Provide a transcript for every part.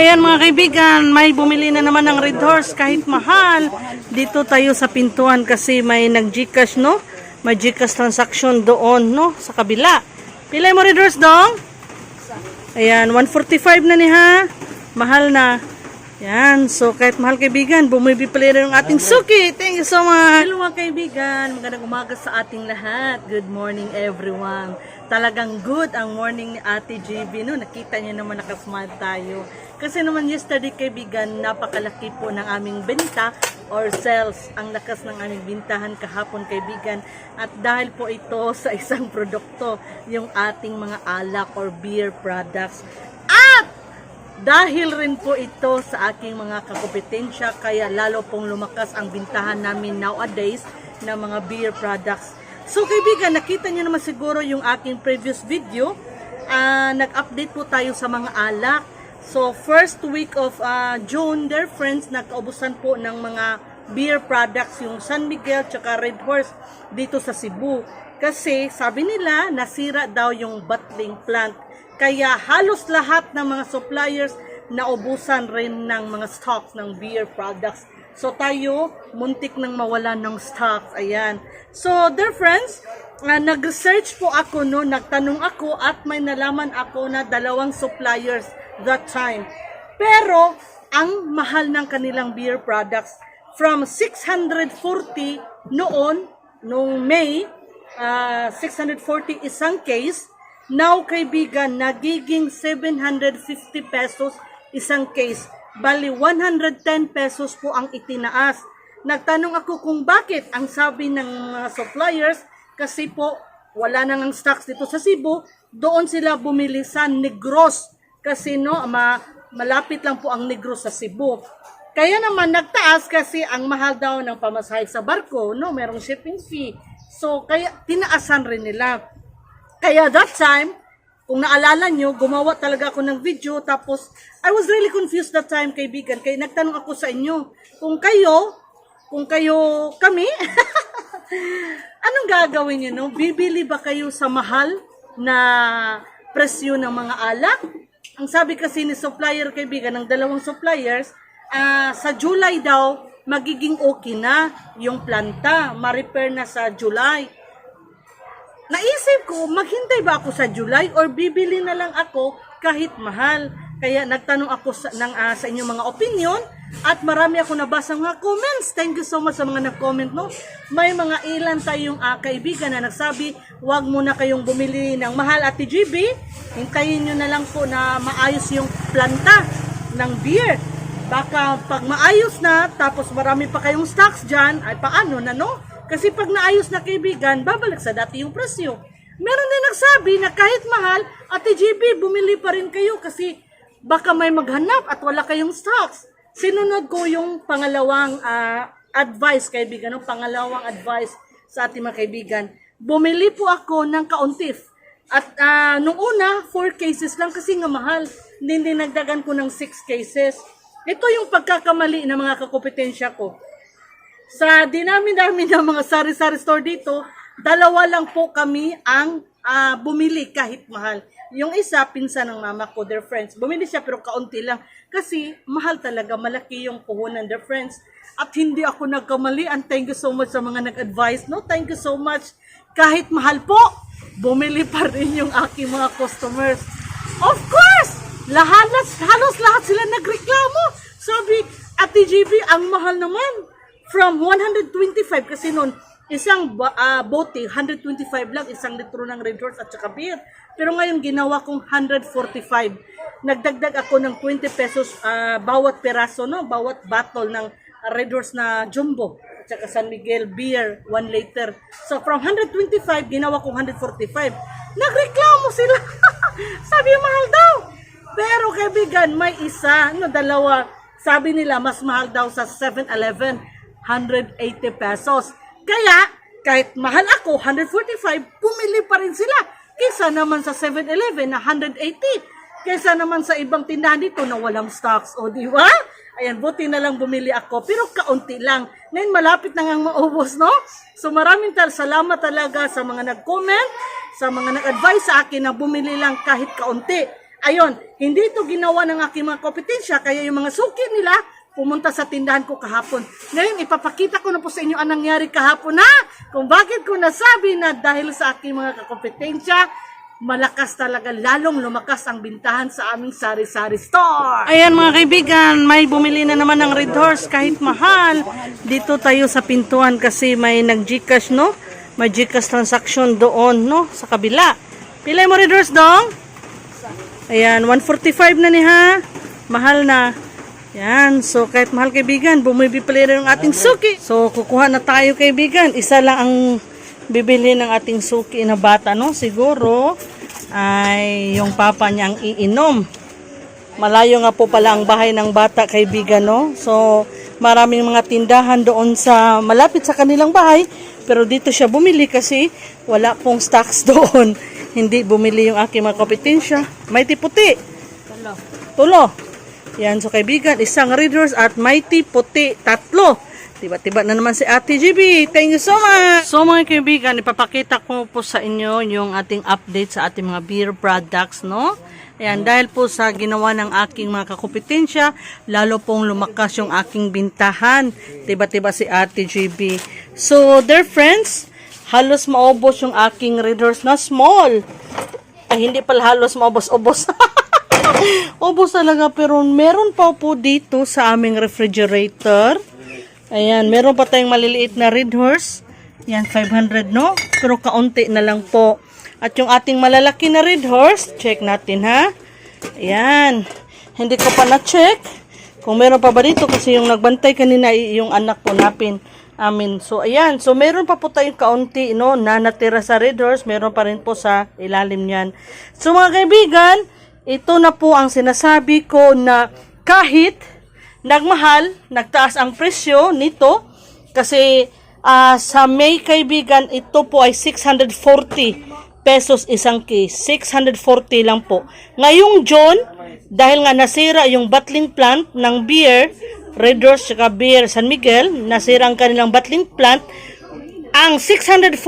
Ayan mga kaibigan, may bumili na naman ng Red Horse kahit mahal. Dito tayo sa pintuan kasi may nag-Gcash, no? May Gcash transaction doon, no? Sa kabila. Pilay mo Red Horse, dong? Ayan, 145 na ni ha. Mahal na. Yan, so kahit mahal kaibigan, bumibili pala rin ang ating suki. Thank you so much. Hello mga kaibigan, magandang umaga sa ating lahat. Good morning everyone. Talagang good ang morning ni Ate JB. No? Nakita niyo naman nakasmile tayo. Kasi naman yesterday kaibigan, napakalaki po ng aming benta or sales. Ang lakas ng aming bintahan kahapon kaibigan. At dahil po ito sa isang produkto, yung ating mga alak or beer products. At dahil rin po ito sa aking mga kakompetensya, kaya lalo pong lumakas ang bintahan namin nowadays ng mga beer products. So kaibigan, nakita niyo naman siguro yung aking previous video. Ah, nag-update po tayo sa mga alak. So first week of ah, June, dear friends, nagkaubusan po ng mga beer products yung San Miguel tsaka Red Horse dito sa Cebu. Kasi sabi nila, nasira daw yung bottling plant. Kaya halos lahat ng mga suppliers naubusan rin ng mga stocks ng beer products. So tayo, muntik nang mawalan ng stocks. Ayan. So, dear friends, ah, nag-research po ako no, nagtanong ako at may nalaman ako na dalawang suppliers that time. Pero, ang mahal ng kanilang beer products from 640 noon, nung May, ah, 640 isang case, now kaibigan, nagiging 750 pesos isang case. Bali, 110 pesos po ang itinaas. Nagtanong ako kung bakit. Ang sabi ng mga suppliers, kasi po wala nang ang stocks dito sa Cebu, doon sila bumili sa Negros. Kasi no, ma, malapit lang po ang Negros sa Cebu. Kaya naman nagtaas kasi ang mahal daw ng pamasahe sa barko, no, merong shipping fee. So kaya tinaasan rin nila. Kaya that time, kung naalala nyo, gumawa talaga ako ng video tapos I was really confused that time, kaibigan. Kaya nagtanong ako sa inyo, kung kayo, kung kayo kami, anong gagawin nyo, no? Bibili ba kayo sa mahal na presyo ng mga alak? Ang sabi kasi ni supplier, kaibigan, ng dalawang suppliers, ah, sa July daw, magiging okay na yung planta. Ma-repair na sa July naisip ko, maghintay ba ako sa July or bibili na lang ako kahit mahal. Kaya nagtanong ako sa, ng, ah, sa inyong mga opinion at marami ako nabasa mga comments. Thank you so much sa mga nag-comment. No? May mga ilan tayong ah, kaibigan na nagsabi, wag muna kayong bumili ng mahal at TGB. Hintayin nyo na lang po na maayos yung planta ng beer. Baka pag maayos na, tapos marami pa kayong stocks dyan, ay paano na no? Kasi pag naayos na kaibigan, babalik sa dati yung presyo. Meron din nagsabi na kahit mahal, Ate GB, bumili pa rin kayo kasi baka may maghanap at wala kayong stocks. Sinunod ko yung pangalawang ah, advice, kaibigan, no? pangalawang advice sa ating mga kaibigan. Bumili po ako ng kauntif. At ah, nung una, 4 cases lang kasi nga mahal. Hindi din nagdagan ko ng 6 cases. Ito yung pagkakamali ng mga kakompetensya ko. Sa dinami-dami ng mga sari-sari store dito, dalawa lang po kami ang ah, bumili kahit mahal. Yung isa, pinsan ng mama ko, their friends. Bumili siya pero kaunti lang. Kasi mahal talaga, malaki yung puhunan, their friends. At hindi ako nagkamali. And thank you so much sa mga nag-advise. No, thank you so much. Kahit mahal po, bumili pa rin yung aking mga customers. Of course! Lahat, halos lahat sila nagreklamo. Sabi, Ate GB, ang mahal naman. From 125 kasi noon, isang ah, bote, 125 lang, isang litro ng Red Horse at saka beer. Pero ngayon, ginawa kong 145. Nagdagdag ako ng 20 pesos ah, bawat peraso, no? bawat bottle ng Red Horse na jumbo. At saka San Miguel beer, 1 liter. So from 125, ginawa kong 145. Nagreklamo sila. Sabi, mahal daw. Pero kaibigan, may isa, no, dalawa, sabi nila mas mahal daw sa 7-Eleven, 180 pesos. Kaya, kahit mahal ako, 145, pumili pa rin sila. Kaysa naman sa 7-Eleven na 180. Kaysa naman sa ibang tindahan dito na walang stocks. O di ba? Ayan, buti na lang bumili ako. Pero kaunti lang. Ngayon, malapit na nga maubos, no? So maraming tal salamat talaga sa mga nag-comment, sa mga nag-advise sa akin na bumili lang kahit kaunti. Ayon, hindi ito ginawa ng aking mga kompetensya, kaya yung mga suki nila, pumunta sa tindahan ko kahapon. Ngayon, ipapakita ko na po sa inyo ang nangyari kahapon na kung bakit ko nasabi na dahil sa aking mga kakompetensya, malakas talaga, lalong lumakas ang bintahan sa aming sari-sari store. Ayan mga kaibigan, may bumili na naman ng Red Horse kahit mahal. Dito tayo sa pintuan kasi may nag-Gcash, no? May Gcash transaction doon, no? Sa kabila. Pilay mo Red Horse, dong? Ayan, 145 na ni ha. Mahal na. Yan, so kahit mahal kaibigan, bumibili rin ang ating suki. So kukuha na tayo kaibigan. Isa lang ang bibili ng ating suki na bata, no? Siguro ay yung papa niya ang iinom. Malayo nga po pala ang bahay ng bata kaibigan, no? So maraming mga tindahan doon sa malapit sa kanilang bahay. Pero dito siya bumili kasi wala pong stocks doon. Hindi bumili yung aking mga kompetensya. May tiputi. Tulo. Yan, so kaibigan, isang red horse at mighty puti, tatlo. Tiba-tiba na naman si Ate GB. Thank you so much! So mga kaibigan, ipapakita ko po sa inyo yung ating update sa ating mga beer products, no? Ayan, dahil po sa ginawa ng aking mga kakompetensya, lalo pong lumakas yung aking bintahan. Tiba-tiba si Ate GB. So, dear friends, halos maubos yung aking red horse na small. Ay, hindi pala halos maubos-ubos. Ubos talaga pero meron pa po dito sa aming refrigerator. Ayan, meron pa tayong maliliit na red horse. Yan, 500 no? Pero kaunti na lang po. At yung ating malalaki na red horse, check natin ha. Ayan, hindi ko pa na-check. Kung meron pa ba dito kasi yung nagbantay kanina yung anak po napin. Amin. So, ayan. So, meron pa po tayong kaunti, no, na natira sa red horse. Meron pa rin po sa ilalim niyan. So, mga kaibigan, ito na po ang sinasabi ko na kahit nagmahal, nagtaas ang presyo nito kasi ah, sa May kaibigan ito po ay 640 pesos isang case. 640 lang po. Ngayong June, dahil nga nasira yung bottling plant ng beer, Red Horse saka beer San Miguel, nasira ang kanilang bottling plant, ang 640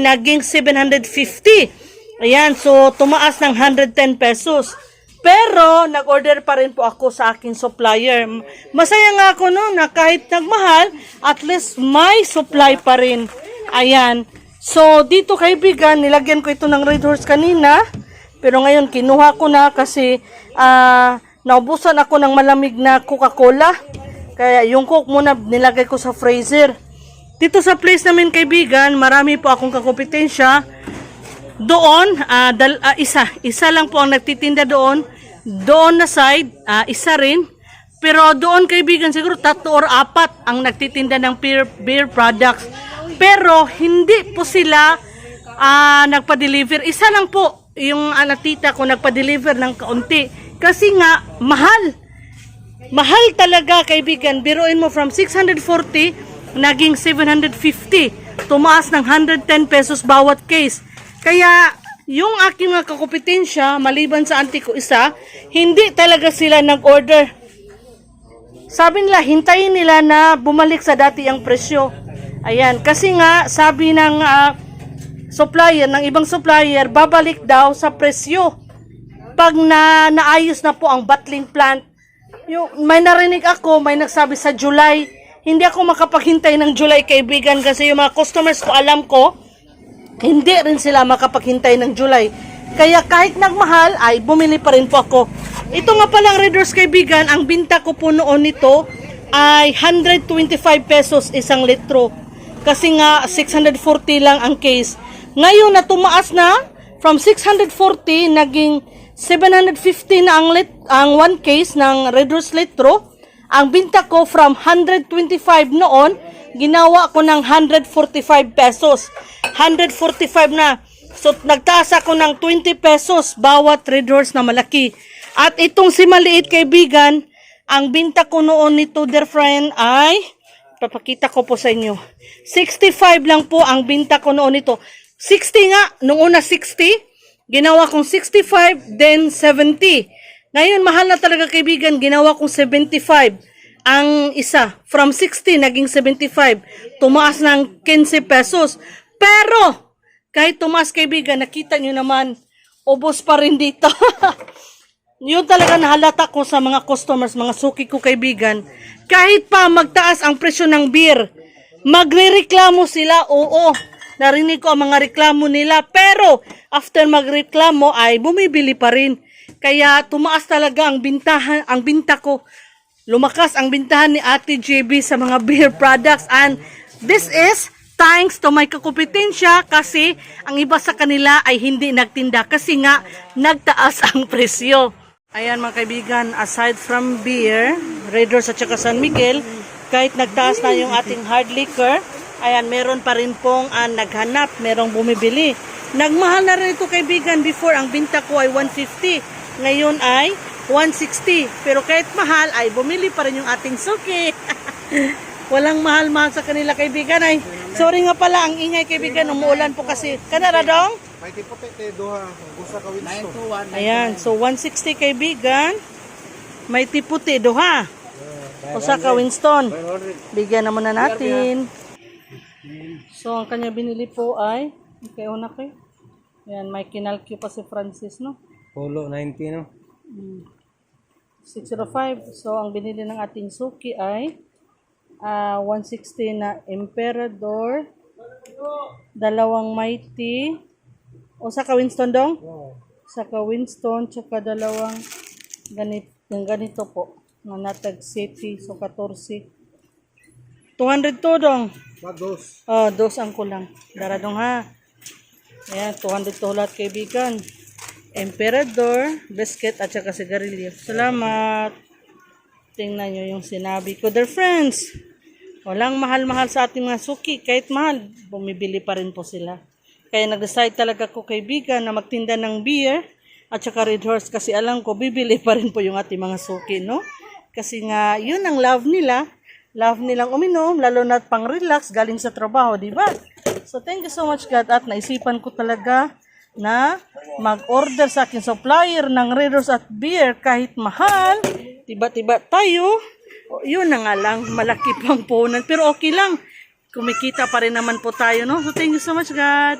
naging 750. Ayan, so tumaas ng 110 pesos. Pero nag-order pa rin po ako sa aking supplier. Masaya nga ako no na kahit nagmahal, at least may supply pa rin. Ayan. So dito kaibigan, nilagyan ko ito ng Red Horse kanina. Pero ngayon kinuha ko na kasi ah naubusan ako ng malamig na Coca-Cola. Kaya yung Coke muna nilagay ko sa freezer. Dito sa place namin kaibigan, marami po akong kakompetensya. Doon, ah, dal, ah, isa, isa lang po ang nagtitinda doon. Doon na side, ah, isa rin. Pero doon kaibigan, siguro tatlo or apat ang nagtitinda ng beer, beer products. Pero hindi po sila ah, nagpa-deliver. Isa lang po yung uh, natita ko nagpa-deliver ng kaunti. Kasi nga, mahal. Mahal talaga kaibigan. Biruin mo from 640 naging 750. Tumaas ng 110 pesos bawat case. Kaya yung aking mga kakompetensya, maliban sa auntie ko isa, hindi talaga sila nag-order. Sabi nila, hintayin nila na bumalik sa dati ang presyo. Ayan, kasi nga, sabi ng ah, supplier, ng ibang supplier, babalik daw sa presyo. Pag na naayos na po ang bottling plant, yung, may narinig ako, may nagsabi sa July, hindi ako makapaghintay ng July kaibigan kasi yung mga customers ko alam ko, hindi rin sila makapaghintay ng July. Kaya kahit nagmahal, ay bumili pa rin po ako. Ito nga palang Red Horse kaibigan, ang binta ko po noon nito ay 125 pesos isang litro. Kasi nga 640 lang ang case. Ngayon na tumaas na from 640 naging 750 na ang lit ang one case ng Red Horse litro. Ang binta ko from 125 noon, ginawa ko ng 145 pesos. 145 na. So, nagtaas ako ng 20 pesos bawat Red Horse na malaki. At itong si maliit kaibigan, ang binta ko noon nito, dear friend, ay, papakita ko po sa inyo, 65 lang po ang binta ko noon nito. 60 nga, nung una 60, ginawa kong 65, then 70. Ngayon, mahal na talaga kaibigan, ginawa kong 75. Ang isa, from 60 naging 75. Tumaas ng 15 pesos. Pero, kahit tumaas kaibigan, nakita nyo naman, ubos pa rin dito. yun talaga nahalata ko sa mga customers, mga suki ko kaibigan, kahit pa magtaas ang presyo ng beer, magrereklamo sila, oo, narinig ko ang mga reklamo nila, pero after magreklamo ay bumibili pa rin. Kaya tumaas talaga ang bintahan, ang binta ko. Lumakas ang bintahan ni Ate JB sa mga beer products and this is thanks to my kakumpetensya kasi ang iba sa kanila ay hindi nagtinda kasi nga nagtaas ang presyo. Ayan mga kaibigan, aside from beer, Red Horse at saka San Miguel, kahit nagtaas na yung ating hard liquor, ayan, meron pa rin pong ah, naghanap, merong bumibili. Nagmahal na rin ito kaibigan, before ang binta ko ay 150, ngayon ay 160. Pero kahit mahal, ay bumili pa rin yung ating suki. Walang mahal-mahal sa kanila kaibigan ay. Sorry nga pala, ang ingay kaibigan, umuulan po kasi. Kanara dong? May tipote te duha, usa ka Winston. Ayan, so 160 kaibigan. May tiputi, duha. Usa ka Winston. Bigyan na muna natin. So, ang kanya binili po ay, okay, una ko Ayan, may kinalki pa si Francis, no? Polo 90 no. 605. So, ang binili ng ating suki ay ah 160 na Emperador, dalawang Mighty, o saka Winston dong? Saka Winston, tsaka dalawang ganit, yung ganito po, na Natag City, so 14. 200 to dong. Mados. Oh, dos ang kulang. Daradong ha. Ayan, 200 to lahat kaibigan. Emperador, biscuit at saka sigarilyo. Salamat. Tingnan nyo yung sinabi ko. Dear friends, walang mahal-mahal sa ating mga suki. Kahit mahal, bumibili pa rin po sila. Kaya nag-decide talaga ko kaibigan na magtinda ng beer at saka Red Horse kasi alam ko bibili pa rin po yung ating mga suki, no? Kasi nga, yun ang love nila. Love nilang uminom, lalo na pang-relax galing sa trabaho, di ba? So, thank you so much, God. At naisipan ko talaga na mag-order sa akin supplier ng Red Horse at beer kahit mahal. Tiba-tiba tayo. O, yun na nga lang, malaki pang punan. Pero okay lang. Kumikita pa rin naman po tayo, no? So, thank you so much, God.